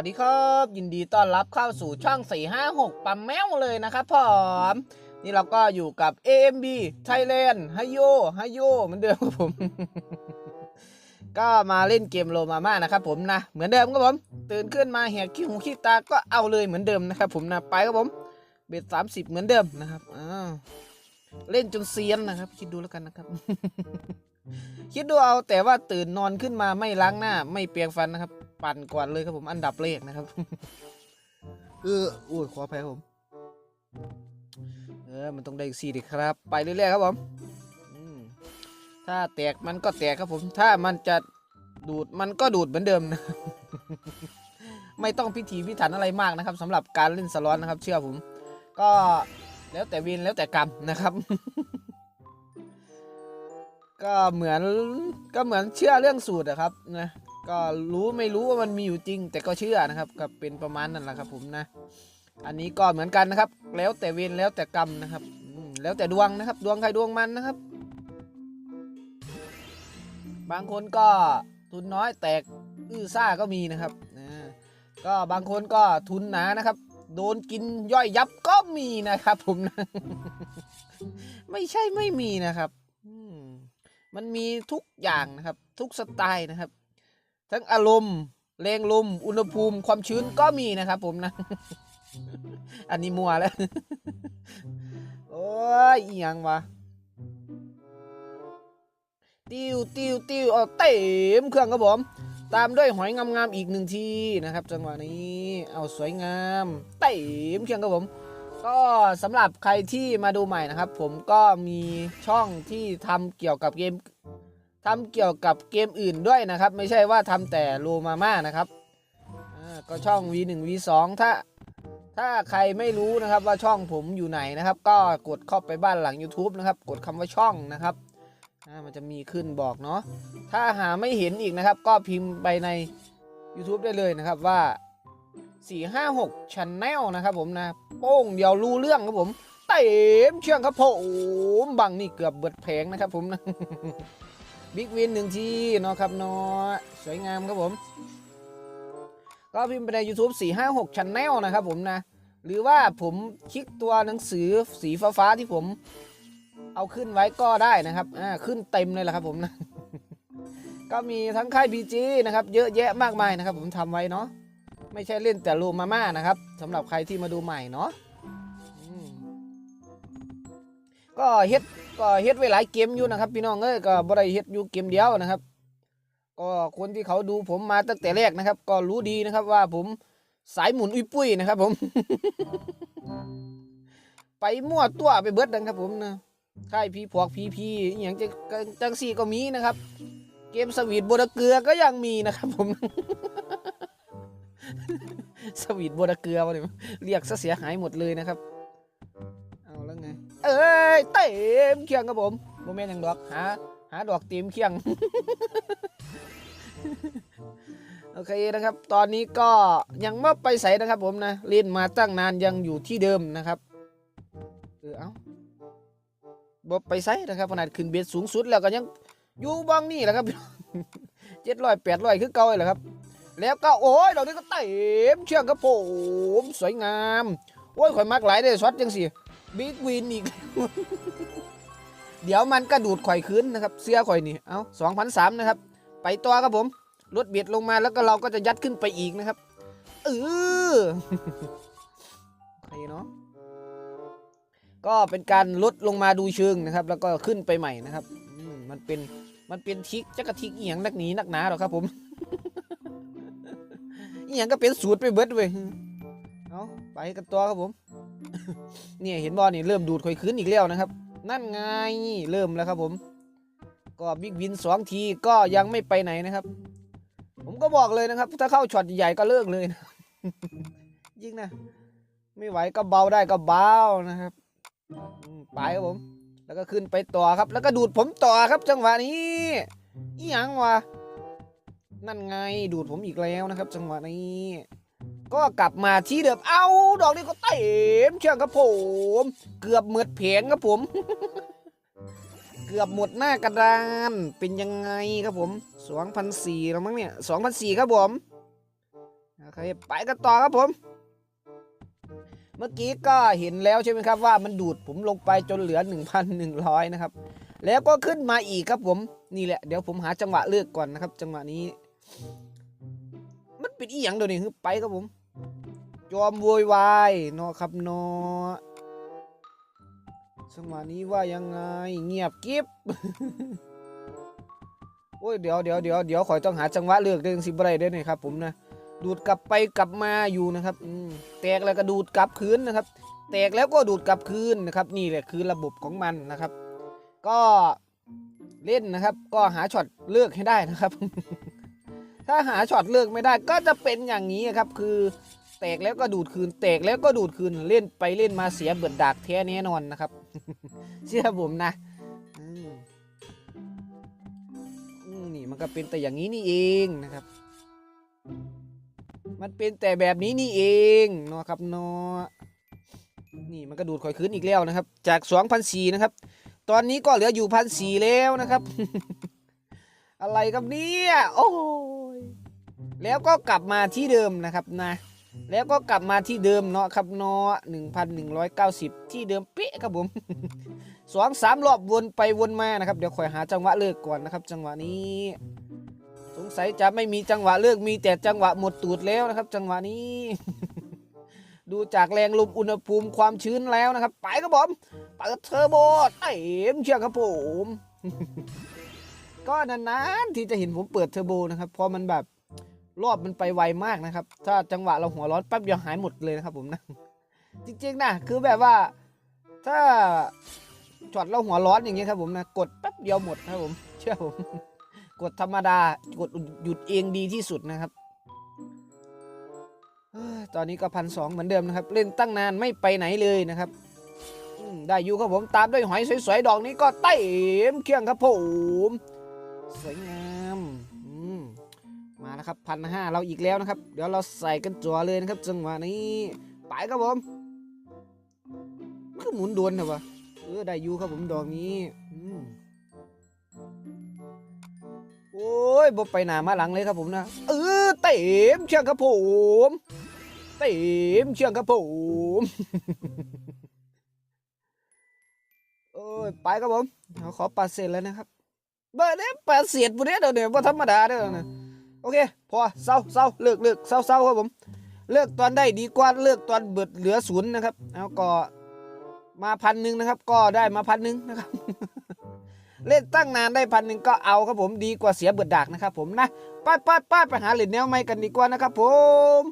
วัสดีครับ ยินดีต้อนรับเข้าสู่ช่อง 456 ปั๊มแมวเลยนะครับผม นี่เราก็อยู่กับ AMB Thailand ฮโยฮโยเหมือนเดิมครับผม ก็มาเล่นเกมโลมาม่านะครับผมนะ เหมือนเดิมครับผม ตื่นขึ้นมาแหกขี้หูขี้ตาก็เอาเลยเหมือนเดิมนะครับผมนะไปครับผม เบ็ดสามสิบเหมือนเดิมนะครับอ่าเล่นจนเซียนนะครับ คิดดูแล้วกันนะครับคิดดูเอาแต่ว่าตื่นนอนขึ้นมาไม่ล้างหน้า ไม่เปียงฟันนะครับ ปั่นก่อนเลยครับผมอันดับแรกนะครับเออโอ้ยขออภัยครับผม เออมันต้องได้อีกสี่ดิครับ ไปเรื่อยๆครับผมถ้าแตกมันก็แตกครับผม ถ้ามันจะดูดมันก็ดูดเหมือนเดิมนะไม่ต้องพิถีพิถันอะไรมากนะครับสำหรับการเล่นสล็อตนะครับ เชื่อผม ก็แล้วแต่วินแล้วแต่กรรมนะครับ ก็เหมือนก็เหมือนเชื่อเรื่องสูตรอะครับนะ ก็รู้ไม่รู้ว่ามันมีอยู่จริง แต่ก็เชื่อนะครับก็เป็นประมาณนั้นแหละครับ ผมนะ อันนี้ก็เหมือนกันนะครับ แล้วแต่เวรแล้วแต่กรรมนะครับแล้วแต่ดวงนะครับ ดวงใครดวงมันนะครับ บางคนก็ทุนน้อยแตกอื้อซ่าก็มีนะครับก็บางคนก็ทุนหนานะครับ โดนกินย่อยยับก็มีนะครับ ผมนะไม่ใช่ไม่มีนะครับมันมีทุกอย่างนะครับ ทุกสไตล์นะครับ ทั้งอารมณ์แรงลม อุณหภูมิความชื้นก็มีนะครับผมนะ อันนี้มัวแล้ว โอ้ยอีหยังวะติวติวติวเอาเต็มเครื่องครับผม ตามด้วยหอยงามๆอีกหนึ่งทีนะครับ จังหวะนี้ เอาสวยงามเต็มเครื่องครับผม ก็สำหรับใครที่มาดูใหม่นะครับ ผมก็มีช่องที่ทำเกี่ยวกับเกม ทำเกี่ยวกับเกมอื่นด้วยนะครับ ไม่ใช่ว่าทำแต่โลมาม่านะครับก็ช่อง V1 V2 ถ้าถ้าใครไม่รู้นะครับว่าช่องผมอยู่ไหนนะครับ ก็กดเข้าไปบ้านหลัง YouTube นะครับ กดคำว่าช่องนะครับมันจะมีขึ้นบอกเนาะถ้าหาไม่เห็นอีกนะครับ ก็พิมพ์ไปใน YouTube ได้เลยนะครับว่า 456 Channel นะครับผมนะ โป้งเดียวรู้เรื่องครับผมเต็มเชื่องครับผมบังนี่เกือบเบิดแผงนะครับผมนะ บิ๊กวินหนึ่งทีเนาะครับเนาะสวยงามครับผม ก็พิมพ์ไปใน YouTube 456 Channel นะครับผมนะ หรือว่าผมคลิกตัวหนังสือสีฟ้าๆที่ผมเอาขึ้นไว้ก็ได้นะครับอ่าขึ้นเต็มเลยแหละครับผมนะ ก็มีทั้งค่าย BG นะครับ เยอะแยะมากมายนะครับ ผมทำไว้เนาะไม่ใช่เล่นแต่รูมาม่านะครับสำหรับใครที่มาดูใหม่เนาะ ก็เฮ็ดก็เฮ็ดไว้หลายเกมอยู่นะครับ พี่น้องเอ้ยก็บ่ได้เฮ็ดอยู่เกมเดียวนะครับ ก็คนที่เขาดูผมมาตั้งแต่แรกนะครับ ก็รู้ดีนะครับว่าผมสายหมุนอุ้ยปุ้ยนะครับ ผม ไปมั่วตัวไปเบิดดังครับ ผมนะค่ายพีพวกพีพีอย่างจะจังสี่ก็มีนะครับ เกมสวีทโบดเกลือก็ยังมีนะครับผม สวีทโบดเกลือเนี่ยเรียกเสียหายหมดเลยนะครับ เอ้ยเต็มเคียงครับผมโมเมนต์อย่างดอกหาหาดอกเต็มเคียง โอเคนะครับ ตอนนี้ก็ยังไม่ไปใส่นะครับผมนะเล่นมาตั้งนานยังอยู่ที่เดิมนะครับเออเอาบไปใส่นะครับขนาดขึ้นเบียดสูงสุดแล้วก็ยังอยู่บ้องนี่แหละครับเจ็ดร้อยแปดร้อยคือเก่าเลยแหละครับ แล้วก็โอ้ยดอกนี้ก็เต็มเชื่องครับผมสวยงาม โอ้ยข่อยมักหลายได้ช็อตจังสิ บิ๊กวินอีก เดี๋ยวมันก็ดูดข่อยคืนนะครับ เสื้อข่อยนี่ เอาสองพันสามนะครับ ไปตัวครับผมลดเบียดลงมาแล้วก็เราก็จะยัดขึ้นไปอีกนะครับ เออโอเคเนาะ ก็เป็นการลดลงมาดูเชิงนะครับ แล้วก็ขึ้นไปใหม่นะครับ มันเป็น มันเป็นทิกจักรทิกเอียงนักหนีนักหนาหรอครับผมเอียงก็เป็นสูตรไปเบิดเว้ย เอาไปกันตัวครับผม เนี่ยเห็นบอลนี่เริ่มดูดข่อยคืนอีกแล้วนะครับ นั่นไงเริ่มแล้วครับผม ก็บิ๊กวินสองทีก็ยังไม่ไปไหนนะครับ ผมก็บอกเลยนะครับ ถ้าเข้าช็อตใหญ่ก็เลิกเลยนะยิ่งนะ ไม่ไหวก็เบาได้ก็เบานะครับไปครับผม แล้วก็ขึ้นไปต่อครับ แล้วก็ดูดผมต่อครับ จังหวะนี้อีหยังวะนั่นไงดูดผมอีกแล้วนะครับ จังหวะนี้ ก็กลับมาที่เดิม เอ้าดอกนี้ก็เต็มเชียงครับผม เกือบหมดแผงครับผม เกือบหมดหน้ากระดาน เป็นยังไงครับผม2,004แล้วมั้งเนี่ย2,004ครับผมเอโอเคไปกันต่อครับผม เมื่อกี้ก็เห็นแล้วใช่ไหมครับว่ามันดูดผมลงไปจนเหลือ 1,100 นะครับ แล้วก็ขึ้นมาอีกครับผม นี่แหละเดี๋ยวผมหาจังหวะเลือกก่อนนะครับ จังหวะนี้ มันเป็นอีหยังเดี๋ยวนี้คือไปครับผม จอมโวยวายเนาะครับเนาะจังหวะนี้ว่ายังไงเงียบกิ๊บโอ้ยเดี๋ยวเดี๋ยวเดี๋ยวเดี๋ยวขอยต้องหาจังหวะเลือกเรื่องสิบไรเด้อนี่ครับผมนะดูดกลับไปกลับมาอยู่นะครับอืแตกแล้วก็ดูดกลับคืนนะครับ แตกแล้วก็ดูดกลับคืนนะครับ นี่แหละคือระบบของมันนะครับ ก็เล่นนะครับ ก็หาช็อตเลือกให้ได้นะครับ ถ้าหาช็อตเลือกไม่ได้ก็จะเป็นอย่างนี้ครับ คือ แตกแล้วก็ดูดคืนแตกแล้วก็ดูดคืนเล่นไปเล่นมาเสียเบิดดากแท้แน่นอนนะครับ เชื่อผมนะนี่มันก็เป็นแต่อย่างนี้นี่เองนะครับ มันเป็นแต่แบบนี้นี่เองเนาะครับเนาะนี่มันก็ดูดข่อยคืนอีกแล้วนะครับ จาก2,004นะครับ ตอนนี้ก็เหลืออยู่พันสี่แล้วนะครับ อะไรครับเนี่ยโอ้ยแล้วก็กลับมาที่เดิมนะครับนะ แล้วก็กลับมาที่เดิมเนาะครับเนาะ1,190ที่เดิมเป๊ะครับผมสองสามรอบวนไปวนมานะครับ เดี๋ยวคอยหาจังหวะเลิกก่อนนะครับ จังหวะนี้ สงสัยจะไม่มีจังหวะเลิกมีแต่จังหวะหมดตูดแล้วนะครับ จังหวะนี้ ดูจากแรงลมอุณหภูมิความชื้นแล้วนะครับ ไปครับผมเปิดเทอร์โบเต็มเชียร์ครับผมก็นานๆที่จะเห็นผมเปิดเทอร์โบนะครับเพราะมันแบบ รอบมันไปไวมากนะครับ ถ้าจังหวะเราหัวร้อนแป๊บเดียวหายหมดเลยนะครับผมนะ จริงๆนะคือแบบว่า ถ้าช็อตเราหัวร้อนอย่างเงี้ยครับผมนะกดแป๊บเดียวหมดครับผมเชื่อผมกดธรรมดากดหยุดเองดีที่สุดนะครับตอนนี้ก็พันสองเหมือนเดิมนะครับ เล่นตั้งนานไม่ไปไหนเลยนะครับได้อยู่ครับผมตามด้วยหอยสวยๆดอกนี้ก็เต็มเครื่องครับผมสวยงาม มาแล้วครับพันห้าเราอีกแล้วนะครับ เดี๋ยวเราใส่กันจัวเลยนะครับจังหวะนี้ไปครับผมคือหมุนดวนเหรอวะเออได้ยูครับผมดอกนี้อโอ้ยบ่ไปหนามาหลังเลยครับผมนะเออเต็มเชียงครับผมเต็มเชียงครับผมเอ้ยไปครับผมเราขอปัดเสร็จแล้วนะครับเบอร์เนี้ปัดเสียดบุเนี้เดี๋ยวเนี่ยว่าธรรมดาเด้อนะ เคพอเศร้าเศร้าเลิกเลิกเศร้าเศร้าครับผม เลิกตอนได้ดีกว่าเลิกตอนเบิดเหลือศูนย์นะครับเอาก็มาพันหนึ่งนะครับ ก็ได้มาพันหนึ่งนะครับเล่นตั้งนานได้พันหนึ่งก็เอาครับผมดีกว่าเสียเบิดดากนะครับผมนะไป้ายป้ายป้ายไปหาเหรียญแนวใหม่กันดีกว่านะครับผม